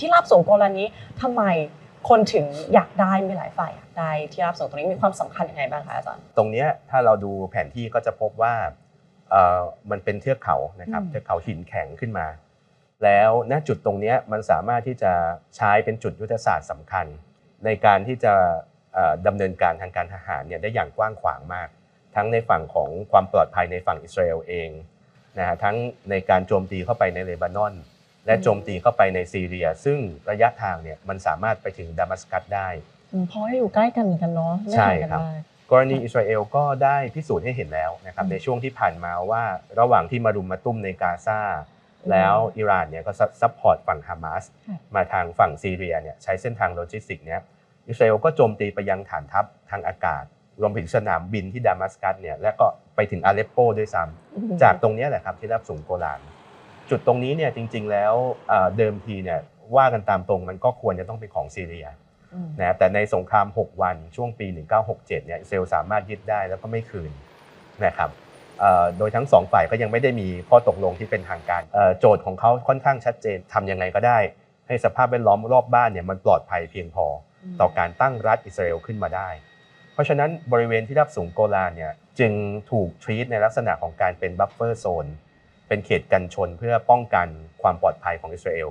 ที่ราบสูงโกลานนี้ทำไมคนถึงอยากได้มีหลายฝ่ายอยากได้ที่ราบสูงตรงนี้มีความสำคัญยังไงบ้างคะอาจารย์ตรงเนี้ยถ้าเราดูแผนที่ก็จะพบว่าเอ่อมันเป็นเทือกเขานะครับอืมเทือกเขาหินแข็งขึ้นมา แล้วณจุดตรงเนี้ยมันสามารถที่จะใช้เป็นจุดยุทธศาสตร์สำคัญ ในการที่จะเอ่อดำเนินการทางการทหารเนี่ยได้อย่างกว้างขวางมาก ทั้งในฝั่งของความปลอดภัยในฝั่งอิสราเอลเองนะฮะทั้งในการโจมตีเข้าไปในเลบานอน และโจมตีเข้าไปในซีเรีย ซึ่งระยะทางเนี่ยมันสามารถไปถึงดามัสกัสได้อืมเพราะว่าอยู่ใกล้กันเหมือนกันเนาะไม่ใช่ห่างกันครับมากกรณีอิสราเอลก็ได้พิสูจน์ให้เห็นแล้วนะครับอืมในช่วงที่ผ่านมาว่าระหว่างที่มารุมมาตุ้มในกาซาแล้วอิหร่านเนี่ยก็ซัพพอร์ตฝั่งฮามาสค่ะมาทางฝั่งซีเรียเนี่ยใช้เส้นทางโลจิสติกส์เนี่ยอิสราเอลก็โจมตีไปยังฐานทัพทางอากาศ รวมถึงสนามบินที่ดามัสกัสเนี่ยและก็ไปถึงอาเลปโปด้วยซ้ำอืมจากตรงเนี้ยแหละครับที่รับสูงโกลาน จุดตรงนี้เนี่ยจริง ๆ แล้วเอ่อเดิมทีเนี่ยว่ากันตามตรงมันก็ควรจะต้องเป็นของซีเรียอืมนะแต่ในสงคราม 6 วันช่วงปี 1967เนี่ยอิสราเอลสามารถยึดได้แล้วก็ไม่คืนนะครับเอ่อโดยทั้งสองฝ่ายก็ยังไม่ได้มีข้อตกลงที่เป็นทางการเอ่อโจทย์ของเขาค่อนข้างชัดเจนทำยังไงก็ได้ ให้สภาพแวดล้อมรอบบ้านเนี่ยมันปลอดภัยเพียงพอต่อการตั้งรัฐอิสราเอลขึ้นมาได้ เพราะฉะนั้นบริเวณที่รับสูงโกลานเนี่ยจึงถูกทรีตในลักษณะของการเป็นบัฟเฟอร์โซน เป็นเขตกันชนเพื่อป้องกันความปลอดภัยของอิสราเอล